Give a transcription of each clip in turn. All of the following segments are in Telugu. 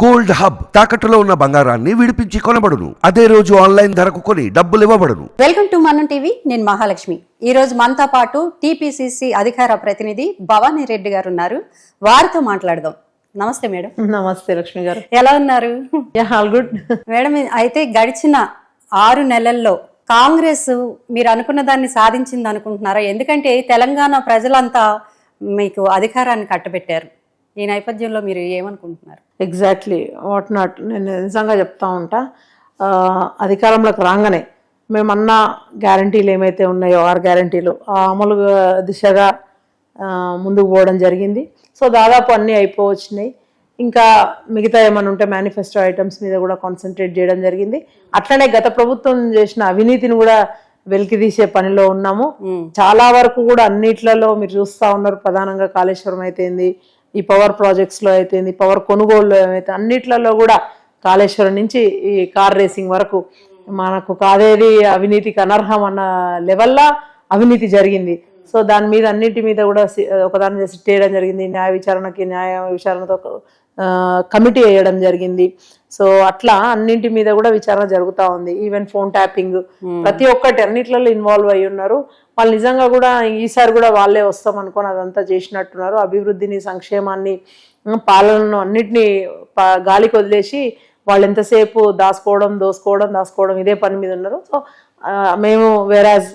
గోల్డ్ హబ్ తాకట్టులో ఉన్న బంగారాన్ని విడిపించి కొనబడును. అదే రోజు ఆన్లైన్ ధరకు కొని డబ్బులు ఇవ్వబడును. Welcome to Manam TV. నేను మహాలక్ష్మి. ఈ రోజు మనతో పాటు టీపీసీసీ అధికార ప్రతినిధి భవానీ రెడ్డి గారు ఉన్నారు. వారితో మాట్లాడదాం. నమస్తే మేడం. నమస్తే లక్ష్మి గారు. ఎలా ఉన్నారు? Yeah all good. మేడం అయితే గడిచిన ఆరు నెలల్లో కాంగ్రెస్ మీరు అనుకున్న దాన్ని సాధించింది అనుకుంటున్నారా? ఎందుకంటే తెలంగాణ ప్రజలంతా మీకు అధికారాన్ని కట్టబెట్టారు. ఈ నేపథ్యంలో మీరు ఏమనుకుంటున్నారు? ఎగ్జాక్ట్లీ వాట్ నాట్ నేను నిజంగా చెప్తా ఉంటా. అధికారంలోకి రాగానే మేమన్న గ్యారంటీలు ఏమైతే ఉన్నాయో ఆరు గ్యారంటీలు ఆ అమలు దిశగా ముందుకు పోవడం జరిగింది. సో దాదాపు అన్నీ అయిపోవచ్చినాయి. ఇంకా మిగతా ఏమైనా ఉంటే మేనిఫెస్టో ఐటమ్స్ మీద కూడా కాన్సన్ట్రేట్ చేయడం జరిగింది. అట్లనే గత ప్రభుత్వం చేసిన అవినీతిని కూడా వెలికి తీసే పనిలో ఉన్నాము. చాలా వరకు కూడా అన్నిట్లలో మీరు చూస్తా ఉన్నారు. ప్రధానంగా కాళేశ్వరం అయితేంది ఈ పవర్ ప్రాజెక్ట్స్లో అయితే అయితేంది పవర్ కొనుగోలు ఏమైతే అన్నిట్లలో కూడా కాళేశ్వరం నుంచి ఈ కార్ రేసింగ్ వరకు మనకు కాదేది అవినీతికి అనర్హం అన్న లెవెల్లా అవినీతి జరిగింది. సో దాని మీద అన్నిటి మీద కూడా ఒకదాని మీద సిట్ చేయడం జరిగింది. న్యాయ విచారణకి న్యాయ విచారణతో కమిటీ వేయడం జరిగింది. సో అట్లా అన్నింటి మీద కూడా విచారణ జరుగుతూ ఉంది. ఈవెన్ ఫోన్ ట్యాపింగ్ ప్రతి ఒక్కటి అన్నిట్లలో ఇన్వాల్వ్ అయి ఉన్నారు. వాళ్ళు నిజంగా కూడా ఈసారి కూడా వాళ్ళే వస్తాం అనుకొని అదంతా చేసినట్టున్నారు. అభివృద్ధిని సంక్షేమాన్ని పాలనను అన్నిటినీ గాలికి వదిలేసి వాళ్ళు ఎంతసేపు దాచుకోవడం దోసుకోవడం దాచుకోవడం ఇదే పని మీద ఉన్నారు. సో మేము వేరాజ్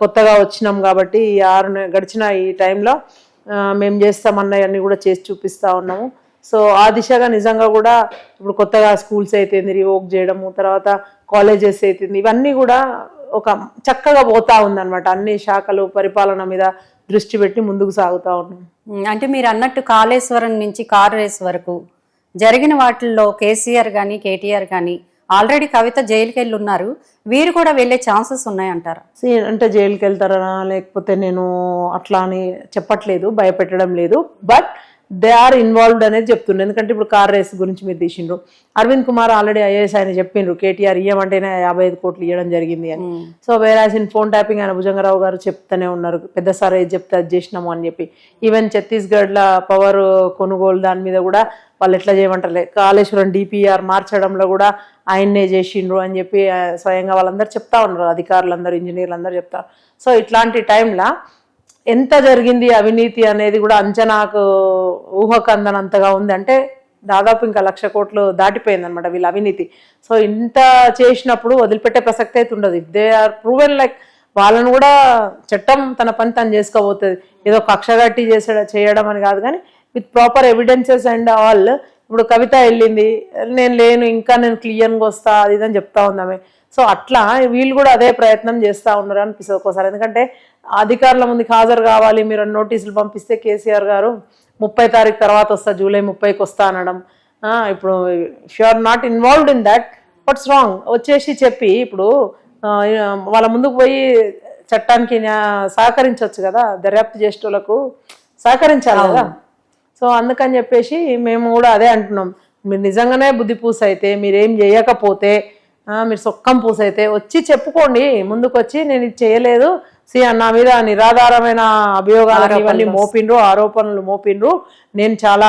కొత్తగా వచ్చినాం కాబట్టి ఈ ఆరు గడిచిన ఈ టైంలో మేము చేస్తామన్నవన్నీ కూడా చేసి చూపిస్తా ఉన్నాము. సో ఆ దిశగా నిజంగా కూడా ఇప్పుడు కొత్తగా స్కూల్స్ అయితేంది రివోక్ చేయడము తర్వాత కాలేజెస్ అయితేంది ఇవన్నీ కూడా ఒక చక్కగా పోతా ఉందన్నమాట. అన్ని శాఖలు పరిపాలన మీద దృష్టి పెట్టి ముందుకు సాగుతా ఉన్నాం. అంటే మీరు అన్నట్టు కాళేశ్వరం నుంచి కార్ రేస్ వరకు జరిగిన వాటిల్లో కేసీఆర్ కానీ కేటీఆర్ కానీ ఆల్రెడీ కవిత జైలుకి వెళ్ళి ఉన్నారు. వీరు కూడా వెళ్ళే ఛాన్సెస్ ఉన్నాయంటారా? అంటే జైలుకి వెళ్తారా లేకపోతే నేను అట్లా అని చెప్పట్లేదు భయపెట్టడం లేదు. బట్ దే ఆర్ ఇన్వాల్వ్డ్ అనేది చెప్తుండే ఎందుకంటే ఇప్పుడు కార్ రేస్ గురించి మీరు తీసిండ్రు. అరవింద్ కుమార్ ఆల్రెడీ ఐఏఎస్ ఆయన చెప్పిండ్రు కేటీఆర్ ఇయ్యమంటేనే యాభై ఐదు కోట్లు ఇవ్వడం జరిగింది అని. సో వేరే ఇన్ ఫోన్ ట్యాపింగ్ ఆయన భుజంగరావు గారు చెప్తానే ఉన్నారు. పెద్ద సార్ ఏది చెప్తే అది చేసినాము అని చెప్పి. ఈవెన్ ఛత్తీస్గఢ్లో పవర్ కొనుగోలు దాని మీద కూడా వాళ్ళు ఎట్లా చేయమంటారు కాళేశ్వరం డిపిఆర్ మార్చడంలో కూడా ఆయన్నే చేసిండ్రు అని చెప్పి స్వయంగా వాళ్ళందరూ చెప్తా ఉన్నారు. అధికారులందరూ ఇంజనీర్లు అందరూ చెప్తారు. సో ఇట్లాంటి టైంలో ఎంత జరిగింది అవినీతి అనేది కూడా అంచనాకు ఊహకు అందనంతగా ఉంది. అంటే దాదాపు ఇంకా లక్ష కోట్లు దాటిపోయింది అనమాట వీళ్ళ అవినీతి. సో ఇంత చేసినప్పుడు వదిలిపెట్టే ప్రసక్తి అయితే ఉండదు. దే ఆర్ ప్రూవెన్ లైక్ వాళ్ళను కూడా చట్టం తన పని తను చేసుకోబోతుంది. ఏదో కక్షగట్టి చేసే చేయడం అని కాదు కానీ with proper evidences and all ఇప్పుడు కవిత వెళ్ళింది నేను లేను ఇంకా నేను క్లియర్గా వస్తా అది ఇది అని చెప్తా ఉందామే సో అట్లా వీళ్ళు కూడా అదే ప్రయత్నం చేస్తూ ఉన్నారు అనిపిస్తుంది ఒక్కోసారి. ఎందుకంటే అధికారుల ముందుకు హాజరు కావాలి మీరు నోటీసులు పంపిస్తే కేసీఆర్ గారు ముప్పై తారీఖు తర్వాత వస్తా జూలై ముప్పైకి వస్తా అనడం. ఇప్పుడు if you are not involved in that what's wrong వచ్చేసి చెప్పి ఇప్పుడు వాళ్ళ ముందుకు పోయి చట్టానికి సహకరించవచ్చు కదా దర్యాప్తు చేసేటోళ్ళకు సహకరించాలి కదా. సో అందుకని చెప్పేసి మేము కూడా అదే అంటున్నాం. మీరు నిజంగానే బుద్ధి పూస అయితే మీరేం చేయకపోతే మీరు సొక్కం పూస అయితే వచ్చి చెప్పుకోండి ముందుకు వచ్చి నేను ఇది చేయలేదు. సి నా మీద నిరాధారమైన అభియోగాలు ఇవన్నీ మోపిండ్రు ఆరోపణలు మోపిండ్రు. నేను చాలా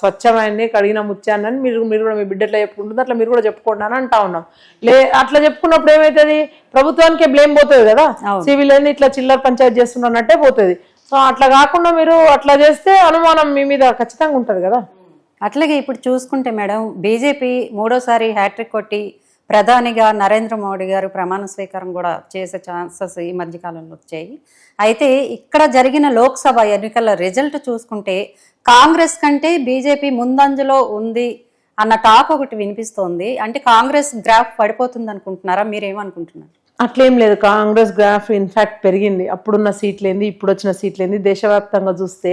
స్వచ్ఛమైనది కడిగిన ముచ్చానని మీరు మీరు కూడా మీ బిడ్డ ఎట్లా చెప్పుకుంటుంది అట్లా మీరు కూడా చెప్పుకోండి అని అంటా ఉన్నాం. లే అట్లా చెప్పుకున్నప్పుడు ఏమవుతుంది ప్రభుత్వానికే బ్లేమ్ పోతుంది కదా? సివిల్ ఇట్లా చిల్లర పంచాయతీ చేస్తున్నట్టే పోతుంది. సో అట్లా కాకుండా మీరు అట్లా చేస్తే అనుమానం మీ మీద ఖచ్చితంగా ఉంటుంది కదా. అట్లాగే ఇప్పుడు చూసుకుంటే మేడం బీజేపీ మూడోసారి హ్యాట్రిక్ కొట్టి ప్రధానిగా నరేంద్ర మోడీ గారు ప్రమాణ స్వీకారం కూడా చేసే ఛాన్సెస్ ఈ మధ్యకాలంలో వచ్చాయి. అయితే ఇక్కడ జరిగిన లోక్సభ ఎన్నికల రిజల్ట్ చూసుకుంటే కాంగ్రెస్ కంటే బీజేపీ ముందంజలో ఉంది అన్న టాక్ ఒకటి వినిపిస్తోంది. అంటే కాంగ్రెస్ గ్రాఫ్ పడిపోతుంది అనుకుంటున్నారా మీరేమనుకుంటున్నారు? అట్లేం లేదు. కాంగ్రెస్ గ్రాఫ్ ఇన్ఫాక్ట్ పెరిగింది. అప్పుడున్న సీట్లేంది ఇప్పుడు వచ్చిన సీట్లేంది. దేశవ్యాప్తంగా చూస్తే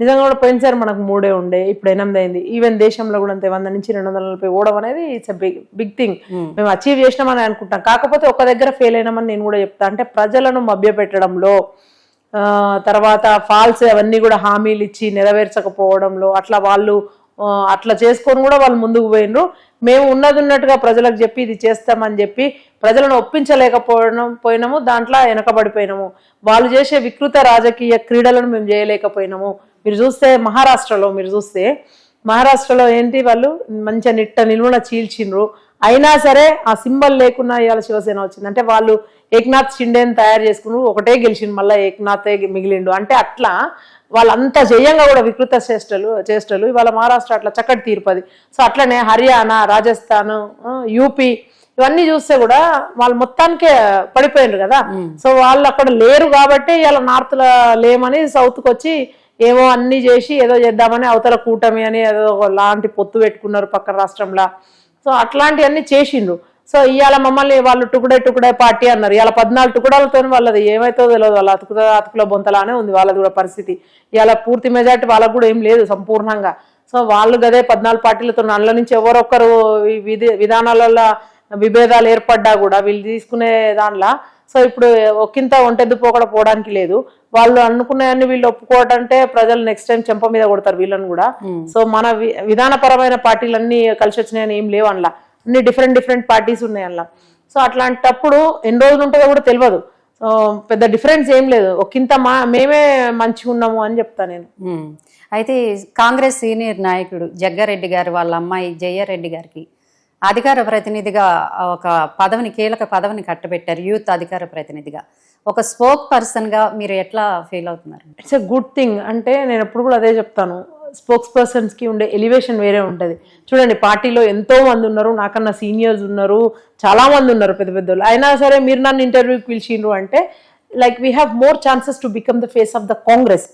నిజంగా కూడా పోయినసారి మనకు మూడే ఉండే ఇప్పుడు ఎనిమిది అయింది ఈవెన్ దేశంలో కూడా అంతే వంద నుంచి రెండు వందల నలభై ఓడడం అనేది ఇట్స్ బిగ్ బిగ్ థింగ్ మేము అచీవ్ చేసినామని అనుకుంటాం. కాకపోతే ఒక దగ్గర ఫెయిల్ అయినామని నేను కూడా చెప్తా. అంటే ప్రజలను మభ్యపెట్టడంలో ఆ, తర్వాత ఫాల్స్ అవన్నీ కూడా హామీలు ఇచ్చి నెరవేర్చకపోవడంలో అట్లా వాళ్ళు అట్లా చేసుకొని కూడా వాళ్ళు ముందుకు పోయినరు. మేము ఉన్నది ఉన్నట్టుగా ప్రజలకు చెప్పి ఇది చేస్తామని చెప్పి ప్రజలను ఒప్పించలేకపోవడం పోయినాము దాంట్లో వెనకబడిపోయినాము. వాళ్ళు చేసే వికృత రాజకీయ క్రీడలను మేము చేయలేకపోయినాము. మీరు చూస్తే మహారాష్ట్రలో మీరు చూస్తే మహారాష్ట్రలో ఏంటి వాళ్ళు? మంచిగా నిట్ట నిలువున చీల్చిండ్రు అయినా సరే ఆ సింబల్ లేకున్నా ఇవాళ శివసేన వచ్చింది. అంటే వాళ్ళు ఏక్నాథ్ షిండేని తయారు చేసుకున్నారు. ఒకటే గెలిచిండు మళ్ళీ ఏక్నాథే మిగిలిండు. అంటే అట్లా వాళ్ళంతా జయంగా కూడా వికృత చేష్టలు చేష్టలు. ఇవాళ మహారాష్ట్ర అట్లా చక్కటి తీర్పది సో అట్లనే హర్యానా రాజస్థాన్ యూపీ ఇవన్నీ చూస్తే కూడా వాళ్ళు మొత్తానికే పడిపోయిండ్రు కదా. సో వాళ్ళు అక్కడ లేరు కాబట్టి ఇలా నార్త్లో లేమని సౌత్కి వచ్చి ఏమో అన్ని చేసి ఏదో చేద్దామని అవతల కూటమి అని ఏదో లాంటి పొత్తు పెట్టుకున్నారు పక్క రాష్ట్రంలో. సో అట్లాంటివన్నీ చేసిండ్రు. సో ఇవాళ మమ్మల్ని వాళ్ళు టుకుడే టుకుడే పార్టీ అన్నారు. ఇవాళ పద్నాలుగు టుకుడాలతో వాళ్ళది ఏమైతే తెలియదు వాళ్ళ అతుకు అతుకుల బొంతలానే ఉంది. వాళ్ళది కూడా పరిస్థితి. ఇవాళ పూర్తి మెజార్టీ వాళ్ళకు కూడా ఏం లేదు సంపూర్ణంగా. సో వాళ్ళు గదే పద్నాలుగు పార్టీలతో అందులో నుంచి ఎవరొక్కరు విధి విధానాలలో విభేదాలు ఏర్పడ్డా కూడా వీళ్ళు తీసుకునే దానిలో. సో ఇప్పుడు ఒకంత ఒంటెద్దు పోకడ పోవడానికి లేదు. వాళ్ళు అనుకున్నాయన్ని వీళ్ళు ఒప్పుకోవడంటే ప్రజలు నెక్స్ట్ టైం చెంప మీద కొడతారు వీళ్ళని కూడా. సో మన విధానపరమైన పార్టీలన్నీ కలిసి వచ్చినాయని ఏం లేవు అందులో అన్ని డిఫరెంట్ డిఫరెంట్ పార్టీస్ ఉన్నాయి అందులో సో అట్లాంటప్పుడు ఎన్ని రోజులు ఉంటుందో కూడా తెలియదు సో పెద్ద డిఫరెన్స్ ఏం లేదు. ఒకంత మా మేమే మంచిగా ఉన్నాము అని చెప్తా నేను. అయితే కాంగ్రెస్ సీనియర్ నాయకుడు జగ్గారెడ్డి గారు వాళ్ళ అమ్మాయి జయ్యారెడ్డి గారికి అధికార ప్రతినిధిగా ఒక పదవిని కీలక పదవిని కట్టబెట్టారు యూత్ అధికార ప్రతినిధిగా. ఒక స్పోక్ పర్సన్గా మీరు ఎట్లా ఫీల్ అవుతున్నారు? ఇట్స్ ఎ గుడ్ థింగ్ అంటే నేను ఎప్పుడు కూడా అదే చెప్తాను. స్పోక్స్ పర్సన్స్కి ఉండే ఎలివేషన్ వేరే ఉంటది. చూడండి పార్టీలో ఎంతో మంది ఉన్నారు నాకన్నా సీనియర్స్ ఉన్నారు చాలా మంది ఉన్నారు పెద్ద పెద్దలు అయినా సరే మీరు నన్ను ఇంటర్వ్యూకి పిలిచిండ్రు అంటే like we have more chances to become the face of the Congress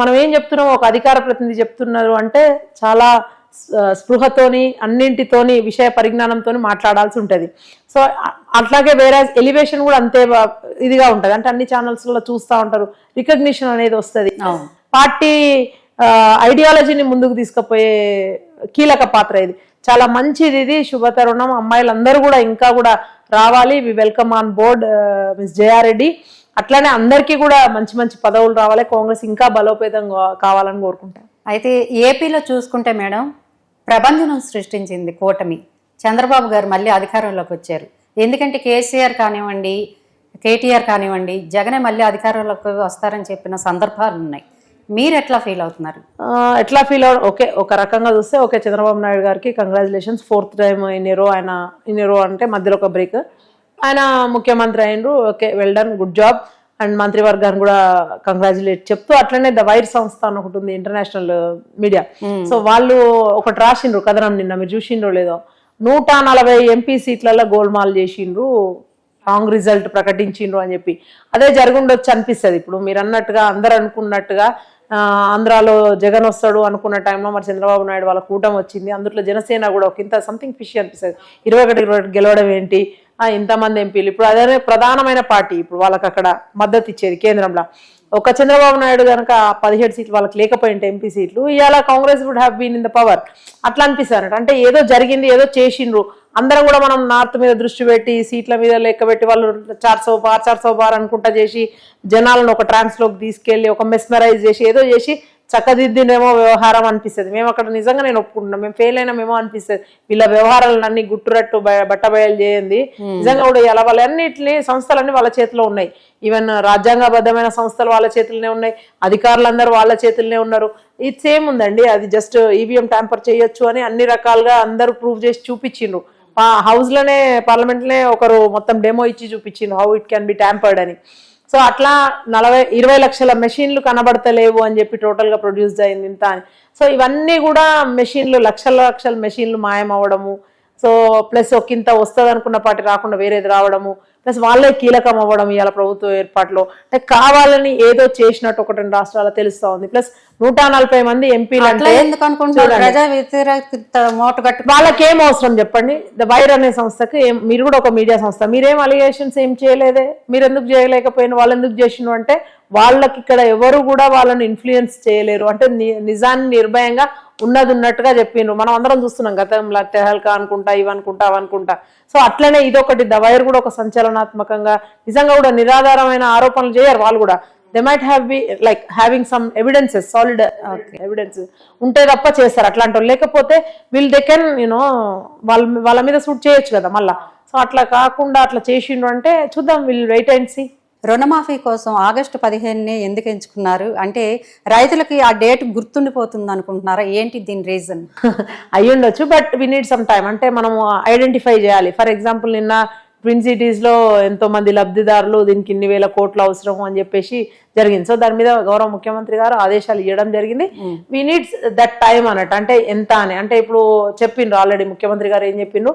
మనం ఏం చెప్తున్నాం ఒక అధికార ప్రతినిధి చెప్తున్నారు అంటే చాలా స్పృహతోని అన్నింటితోని విషయ పరిజ్ఞానంతోని మాట్లాడాల్సి ఉంటది. సో అట్లాగే వేరే ఎలివేషన్ కూడా అంతే ఇదిగా ఉంటది. అంటే అన్ని ఛానల్స్లో చూస్తూ ఉంటారు. రికగ్నిషన్ అనేది వస్తది. పార్టీ ఐడియాలజీని ముందుకు తీసుకుపోయే కీలక పాత్ర ఇది. చాలా మంచిది ఇది. శుభతరుణం అమ్మాయిలందరూ కూడా ఇంకా కూడా రావాలి. We welcome on board miss Jayareddy అట్లానే అందరికీ కూడా మంచి మంచి పదవులు రావాలి. కాంగ్రెస్ ఇంకా బలోపేతం కావాలని కోరుకుంటాను అయితే ఏపీలో చూసుకుంటే మేడం ప్రబంధనం సృష్టించింది కూటమి. చంద్రబాబు గారు మళ్ళీ అధికారంలోకి వచ్చారు. ఎందుకంటే కేసీఆర్ కానివ్వండి కేటీఆర్ కానివ్వండి జగనే మళ్ళీ అధికారంలోకి వస్తారని చెప్పిన సందర్భాలు ఉన్నాయి మీరు ఎట్లా ఫీల్ అవుతున్నారు? ఎట్లా ఫీల్ అవ ఓకే ఒక రకంగా చూస్తే ఓకే చంద్రబాబు నాయుడు గారికి కంగ్రాచులేషన్స్ ఫోర్త్ టైం ఇన్నిరో ఆయన ఇన్నిరో అంటే మధ్యలో ఒక బ్రేక్ ఆయన ముఖ్యమంత్రి అయినరు okay well done good job and మంత్రివర్గాన్ని కూడా కంగ్రాచులేట్ చెప్తూ అట్లనే ద వైర్ సంస్థ అని ఒకటి ఉంది ఇంటర్నేషనల్ మీడియా సో వాళ్ళు ఒకటి రాసిండ్రు కథనం నిన్న మీరు చూసిండ్రో లేదో. నూట నలభై ఎంపీ సీట్లలో గోల్మాల్ చేసిండ్రు రాంగ్ రిజల్ట్ ప్రకటించిండ్రు అని చెప్పి. అదే జరుగుండొచ్చు అనిపిస్తుంది. ఇప్పుడు మీరు అన్నట్టుగా అందరు అనుకున్నట్టుగా ఆంధ్రాలో జగన్ వస్తాడు అనుకున్న టైంలో మరి చంద్రబాబు నాయుడు వాళ్ళ కూటమి వచ్చింది. అందులో జనసేన కూడా ఒక ఇంత సంథింగ్ ఫిష్ అనిపిస్తుంది. ఇరవై ఒకటి ఇరవై ఒకటి గెలవడం ఏంటి? ఇంతమంది ఎంపీలు. ఇప్పుడు అదే ప్రధానమైన పార్టీ ఇప్పుడు వాళ్ళకి అక్కడ మద్దతు ఇచ్చేది కేంద్రంలో. ఒక చంద్రబాబు నాయుడు కనుక పదిహేడు సీట్లు వాళ్ళకి లేకపోయింటే ఎంపీ సీట్లు ఇవాళ Congress would have been in the power అట్లా అనిపిస్తారట. అంటే ఏదో జరిగింది ఏదో చేసిండ్రు. అందరం కూడా మనం నార్త్ మీద దృష్టి పెట్టి సీట్ల మీద లెక్క పెట్టి వాళ్ళు చార్ సో బార్ చార్ సో బార్ అనుకుంటా చేసి జనాలను ఒక ట్రాన్స్లోకి తీసుకెళ్ళి ఒక మెస్మరైజ్ చేసి ఏదో చేసి చక్కదిద్దినేమో వ్యవహారం అనిపిస్తుంది. మేము అక్కడ నిజంగా నేను ఒప్పుకుంటున్నాం. మేము ఫెయిల్ అయినామేమో అనిపిస్తుంది. వీళ్ళ వ్యవహారాలను అన్ని గుట్టురట్టు బయ- బట్టబయలు చేయండి. నిజంగా కూడా ఇలా వాళ్ళన్నిటిని సంస్థలన్నీ వాళ్ళ చేతిలో ఉన్నాయి. ఈవెన్ రాజ్యాంగబద్ధమైన సంస్థలు వాళ్ళ చేతుల్లోనే ఉన్నాయి. అధికారులందరూ వాళ్ళ చేతుల్లోనే ఉన్నారు. ఇది సేమ్ ఉందండి. అది జస్ట్ ఈవీఎం ట్యాంపర్ చేయొచ్చు అని అన్ని రకాలుగా అందరూ ప్రూవ్ చేసి చూపించిండ్రు. హౌస్లోనే పార్లమెంట్లోనే ఒకరు మొత్తం డెమో ఇచ్చి చూపించిండ్రు. How it can be tampered అని. సో అట్లా నలభై ఇరవై లక్షల మెషిన్లు కనబడతలేవు అని చెప్పి టోటల్గా ప్రొడ్యూస్ అయింది ఇంత అని. సో ఇవన్నీ కూడా మెషిన్లు లక్షల లక్షల మెషిన్లు మాయమవడము సో ప్లస్ ఒకంత వస్తుంది అనుకున్న పార్టీ రాకుండా వేరేది రావడము ప్లస్ వాళ్ళే కీలకం అవ్వడం ఇవాళ ప్రభుత్వ ఏర్పాట్లో. అంటే కావాలని ఏదో చేసినట్టు ఒకటి రెండు రాష్ట్రాలు తెలుస్తా ఉంది. ప్లస్ నూట నలభై మంది ఎంపీలు అంటే వాళ్ళకి ఏం అవసరం చెప్పండి. ద వైర్ అనే సంస్థకి ఏం మీరు కూడా ఒక మీడియా సంస్థ. మీరేం అలిగేషన్స్ ఏం చేయలేదే? మీరు ఎందుకు చేయలేకపోయిన వాళ్ళు ఎందుకు చేసిను అంటే వాళ్ళకి ఇక్కడ ఎవరు కూడా వాళ్ళని ఇన్ఫ్లుయెన్స్ చేయలేరు. అంటే నిజాన్ని నిర్భయంగా ఉన్నది ఉన్నట్టుగా చెప్పిండ్రు. మనం అందరం చూస్తున్నాం గతంలో తెహల్కా అనుకుంటా ఇవి అనుకుంటా అవి అనుకుంటా. సో అట్లనే ఇదొకటి ద వైర్ కూడా ఒక సంచలనాత్మకంగా నిజంగా కూడా నిరాధారమైన ఆరోపణలు చేయరు వాళ్ళు కూడా. They might have be like having some evidences solid evidence ఉంటే తప్ప చేస్తారు. అట్లాంటి లేకపోతే వీళ్ళు దే కెన్ యూనో వాళ్ళ వాళ్ళ మీద సూట్ చేయొచ్చు కదా మళ్ళా. సో అట్లా కాకుండా అట్లా చేసిండ్రు అంటే చూద్దాం వీళ్ళు వెయిట్ అండ్ సి రుణమాఫీ కోసం ఆగస్టు పదిహేనునే ఎందుకు ఎంచుకున్నారు? అంటే రైతులకి ఆ డేట్ గుర్తుండిపోతుంది అనుకుంటున్నారా? ఏంటి దీని రీజన్? అయి but we need some time అంటే మనం ఐడెంటిఫై చేయాలి. ఫర్ ఎగ్జాంపుల్ నిన్న ట్విన్ సిటీస్లో ఎంతో మంది లబ్ధిదారులు దీనికి ఇన్ని వేల కోట్లు అవసరం అని చెప్పేసి జరిగింది. సో దాని మీద గౌరవ ముఖ్యమంత్రి గారు ఆదేశాలు ఇవ్వడం జరిగింది. వి నీడ్స్ దట్ టైం అన్నట్టు. అంటే ఎంత అని. అంటే ఇప్పుడు చెప్పిండ్రు ఆల్రెడీ ముఖ్యమంత్రి గారు ఏం చెప్పిండ్రు?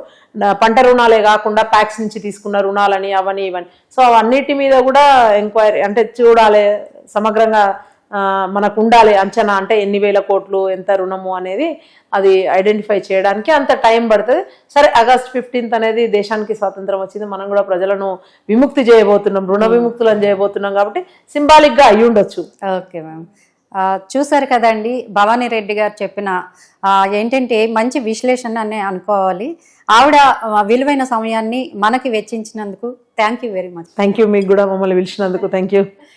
పంట రుణాలే కాకుండా ప్యాక్స్ నుంచి తీసుకున్న రుణాలని అవని ఇవని. సో అవన్నిటి మీద కూడా ఎంక్వైరీ అంటే చూడాలి సమగ్రంగా మనకు ఉండాలి అంచనా అంటే ఎన్ని వేల కోట్లు ఎంత రుణము అనేది అది ఐడెంటిఫై చేయడానికి అంత టైం పడుతుంది. సరే ఆగస్ట్ ఫిఫ్టీన్త్ అనేది దేశానికి స్వాతంత్రం వచ్చింది. మనం కూడా ప్రజలను విముక్తి చేయబోతున్నాం రుణ విముక్తులను చేయబోతున్నాం కాబట్టి సింబాలిక్గా అయి ఉండొచ్చు. Okay ma'am. ఆ, చూశారు కదండి భవానీ రెడ్డి గారు చెప్పిన ఏంటంటే మంచి విశ్లేషణ అనే అనుకోవాలి. ఆవిడ విలువైన సమయాన్ని మనకి వెచ్చించినందుకు thank you very much. Thank you మీకు కూడా మమ్మల్ని పిలిచినందుకు థ్యాంక్ యూ.